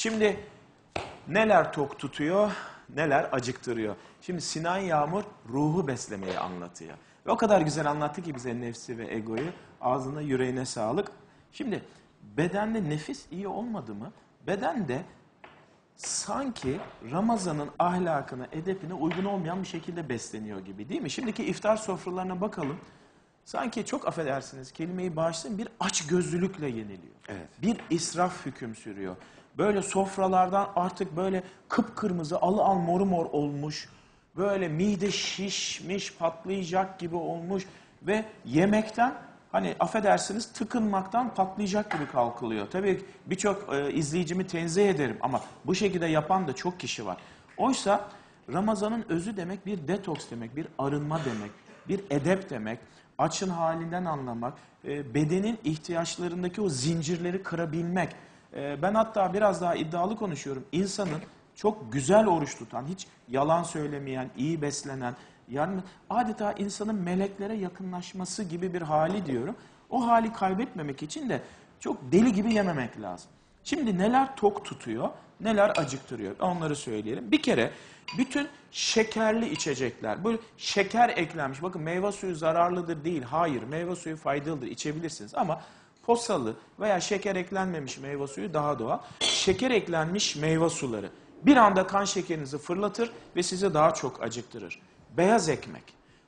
Şimdi neler tok tutuyor, neler acıktırıyor. Şimdi Sinan Yağmur ruhu beslemeyi anlatıyor. Ve o kadar güzel anlattı ki bize nefsi ve egoyu. Ağzına yüreğine sağlık. Şimdi bedende nefis iyi olmadı mı? Beden de sanki Ramazan'ın ahlakına, edepine uygun olmayan bir şekilde besleniyor gibi değil mi? Şimdiki iftar sofralarına bakalım. Sanki çok affedersiniz kelimeyi bağışlayın bir aç gözlülükle yeniliyor. Evet. Bir israf hüküm sürüyor. Böyle sofralardan artık böyle kıpkırmızı alı al moru mor olmuş. Böyle mide şişmiş patlayacak gibi olmuş. Ve yemekten hani affedersiniz tıkınmaktan patlayacak gibi kalkılıyor. Tabii birçok e, izleyicimi tenzih ederim ama bu şekilde yapan da çok kişi var. Oysa Ramazan'ın özü demek bir detoks demek, bir arınma demek, bir edep demek açın halinden anlamak, e, bedenin ihtiyaçlarındaki o zincirleri kırabilmek. E, ben hatta biraz daha iddialı konuşuyorum. İnsanın çok güzel oruç tutan, hiç yalan söylemeyen, iyi beslenen, yani adeta insanın meleklere yakınlaşması gibi bir hali diyorum. O hali kaybetmemek için de çok deli gibi yememek lazım. Şimdi neler tok tutuyor, neler acıktırıyor onları söyleyelim. Bir kere bütün şekerli içecekler, böyle şeker eklenmiş. Bakın meyve suyu zararlıdır değil, hayır meyve suyu faydalıdır içebilirsiniz ama posalı veya şeker eklenmemiş meyve suyu daha doğal. Şeker eklenmiş meyve suları bir anda kan şekerinizi fırlatır ve sizi daha çok acıktırır. Beyaz ekmek.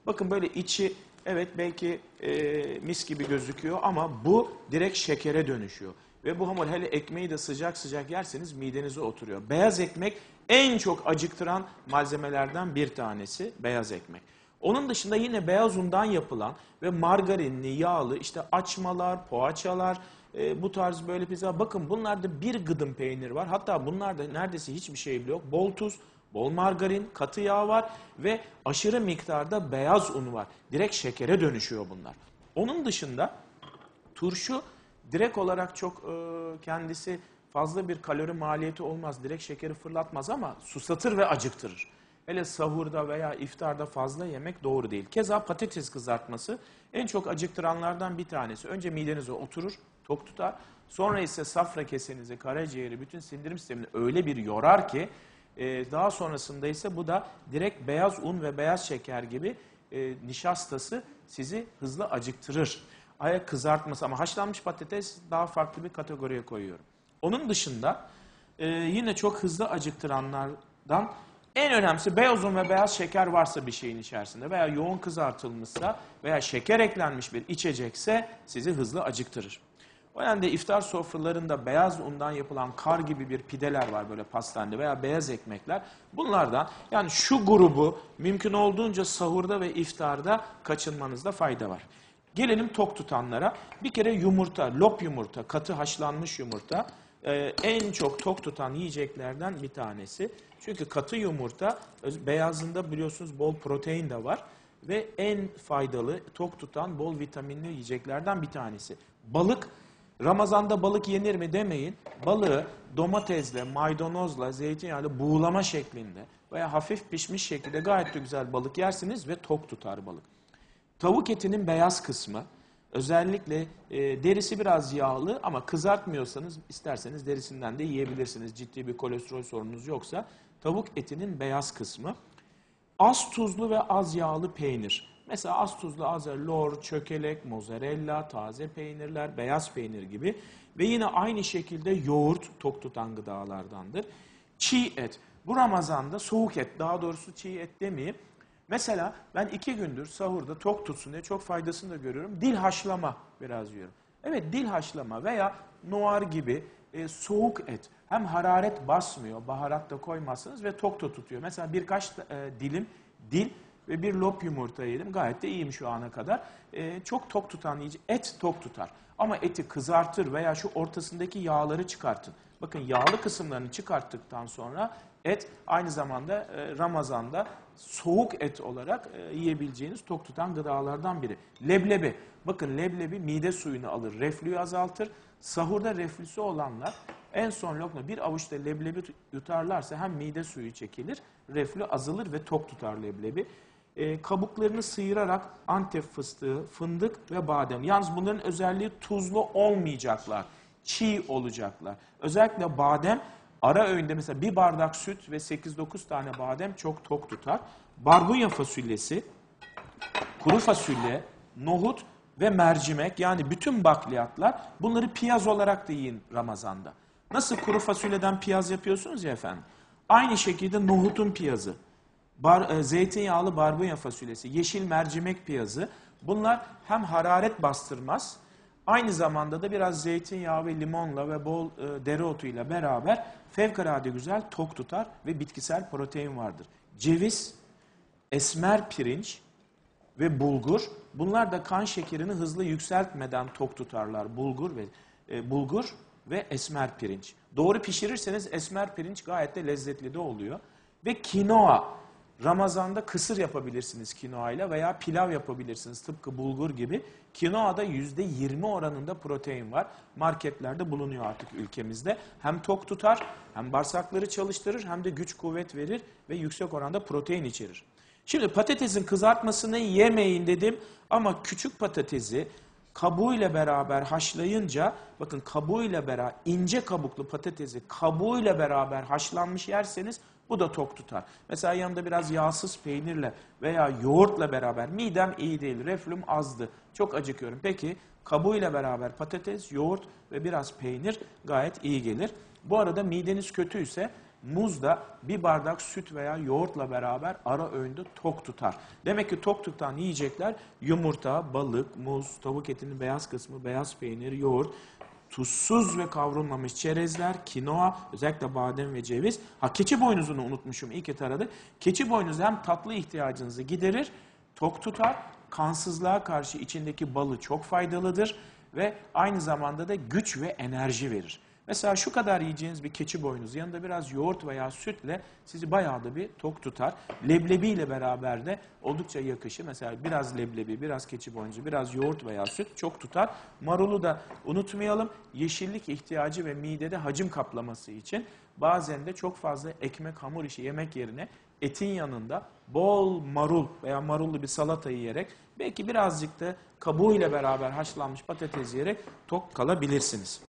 Bakın böyle içi evet belki e, mis gibi gözüküyor ama bu direkt şekere dönüşüyor. Ve bu hamur hele ekmeği de sıcak sıcak yerseniz midenize oturuyor. Beyaz ekmek en çok acıktıran malzemelerden bir tanesi beyaz ekmek. Onun dışında yine beyaz undan yapılan ve margarinli, yağlı işte açmalar, poğaçalar, e, bu tarz böyle pizza. Bakın bunlarda bir gıdım peynir var. Hatta bunlarda neredeyse hiçbir şey bile yok. Bol tuz, bol margarin, katı yağ var ve aşırı miktarda beyaz un var. Direkt şekere dönüşüyor bunlar. Onun dışında turşu direkt olarak çok e, kendisi fazla bir kalori maliyeti olmaz. Direkt şekeri fırlatmaz ama susatır ve acıktırır. Hele sahurda veya iftarda fazla yemek doğru değil. Keza patates kızartması en çok acıktıranlardan bir tanesi. Önce midenize oturur, tok tutar. Sonra ise safra kesenizi, karaciğeri, bütün sindirim sistemini öyle bir yorar ki e, daha sonrasında ise bu da direkt beyaz un ve beyaz şeker gibi e, nişastası sizi hızlı acıktırır. Ayak kızartması ama haşlanmış patates daha farklı bir kategoriye koyuyorum. Onun dışında e, yine çok hızlı acıktıranlardan en önemlisi beyaz un ve beyaz şeker varsa bir şeyin içerisinde veya yoğun kızartılmışsa veya şeker eklenmiş bir içecekse sizi hızlı acıktırır. O nedenle iftar sofralarında beyaz undan yapılan kar gibi bir pideler var böyle pastanede veya beyaz ekmekler. Bunlardan yani şu grubu mümkün olduğunca sahurda ve iftarda kaçınmanızda fayda var. Gelelim tok tutanlara. Bir kere yumurta, lop yumurta, katı haşlanmış yumurta e, en çok tok tutan yiyeceklerden bir tanesi. Çünkü katı yumurta beyazında biliyorsunuz bol protein de var ve en faydalı tok tutan bol vitaminli yiyeceklerden bir tanesi. Balık Ramazanda balık yenir mi demeyin. Balığı domatesle, maydanozla, zeytinyağıyla buğulama şeklinde veya hafif pişmiş şekilde gayet de güzel balık yersiniz ve tok tutar balık. Tavuk etinin beyaz kısmı özellikle e, derisi biraz yağlı ama kızartmıyorsanız isterseniz derisinden de yiyebilirsiniz. Ciddi bir kolesterol sorununuz yoksa tavuk etinin beyaz kısmı. Az tuzlu ve az yağlı peynir. Mesela az tuzlu az yağlı lor, çökelek, mozzarella, taze peynirler, beyaz peynir gibi. Ve yine aynı şekilde yoğurt tok tutan gıdalardandır. Çiğ et. Bu Ramazan'da soğuk et, daha doğrusu çiğ et demeyeyim. Mesela ben iki gündür sahurda tok tutsun diye çok faydasını da görüyorum. Dil haşlama biraz yiyorum. Evet dil haşlama veya noir gibi e, soğuk et. Hem hararet basmıyor, baharat da koymazsınız ve tok da tutuyor. Mesela birkaç e, dilim dil ve bir lop yumurta yedim. Gayet de iyiyim şu ana kadar. E, çok tok tutan yiyici et tok tutar. Ama eti kızartır veya şu ortasındaki yağları çıkartın. Bakın yağlı kısımlarını çıkarttıktan sonra et aynı zamanda e, Ramazan'da soğuk et olarak e, yiyebileceğiniz tok tutan gıdalardan biri. Leblebi. Bakın leblebi mide suyunu alır, reflüyü azaltır. Sahurda reflüsü olanlar en son lokma bir avuçta leblebi yutarlarsa hem mide suyu çekilir, reflü azalır ve tok tutar leblebi. E, kabuklarını sıyırarak antep fıstığı, fındık ve badem. Yalnız bunların özelliği tuzlu olmayacaklar, çiğ olacaklar. Özellikle badem Ara öğünde mesela bir bardak süt ve 8-9 tane badem çok tok tutar. Barbunya fasulyesi, kuru fasulye, nohut ve mercimek yani bütün bakliyatlar bunları piyaz olarak da yiyin Ramazan'da. Nasıl kuru fasulyeden piyaz yapıyorsunuz ya efendim? Aynı şekilde nohutun piyazı, bar, e, zeytinyağlı barbunya fasulyesi, yeşil mercimek piyazı bunlar hem hararet bastırmaz aynı zamanda da biraz zeytinyağı ve limonla ve bol e, dereotuyla beraber fevkalade güzel tok tutar ve bitkisel protein vardır. Ceviz, esmer pirinç, ve bulgur. Bunlar da kan şekerini hızlı yükseltmeden tok tutarlar. Bulgur ve e, bulgur ve esmer pirinç. Doğru pişirirseniz esmer pirinç gayet de lezzetli de oluyor. Ve kinoa. Ramazanda kısır yapabilirsiniz kinoa ile veya pilav yapabilirsiniz tıpkı bulgur gibi. Kinoa'da %20 oranında protein var. Marketlerde bulunuyor artık ülkemizde. Hem tok tutar, hem bağırsakları çalıştırır, hem de güç kuvvet verir ve yüksek oranda protein içerir. Şimdi patatesin kızartmasını yemeyin dedim ama küçük patatesi kabuğuyla beraber haşlayınca bakın kabuğuyla beraber ince kabuklu patatesi kabuğuyla beraber haşlanmış yerseniz bu da tok tutar. Mesela yanında biraz yağsız peynirle veya yoğurtla beraber midem iyi değil, reflüm azdı, çok acıkıyorum. Peki kabuğuyla beraber patates, yoğurt ve biraz peynir gayet iyi gelir. Bu arada mideniz kötüyse Muz da bir bardak süt veya yoğurtla beraber ara öğünde tok tutar. Demek ki tok tutan yiyecekler yumurta, balık, muz, tavuk etinin beyaz kısmı, beyaz peynir, yoğurt, tuzsuz ve kavrulmamış çerezler, kinoa, özellikle badem ve ceviz. Ha keçi boynuzunu unutmuşum ilk et aradı. Keçi boynuzu hem tatlı ihtiyacınızı giderir, tok tutar, kansızlığa karşı içindeki balı çok faydalıdır ve aynı zamanda da güç ve enerji verir. Mesela şu kadar yiyeceğiniz bir keçi boynuzu yanında biraz yoğurt veya sütle sizi bayağı da bir tok tutar. Leblebi ile beraber de oldukça yakışı. Mesela biraz leblebi, biraz keçi boynuzu, biraz yoğurt veya süt çok tutar. Marulu da unutmayalım. Yeşillik ihtiyacı ve midede hacim kaplaması için bazen de çok fazla ekmek, hamur işi yemek yerine etin yanında bol marul veya marullu bir salata yiyerek belki birazcık da kabuğuyla beraber haşlanmış patates yiyerek tok kalabilirsiniz.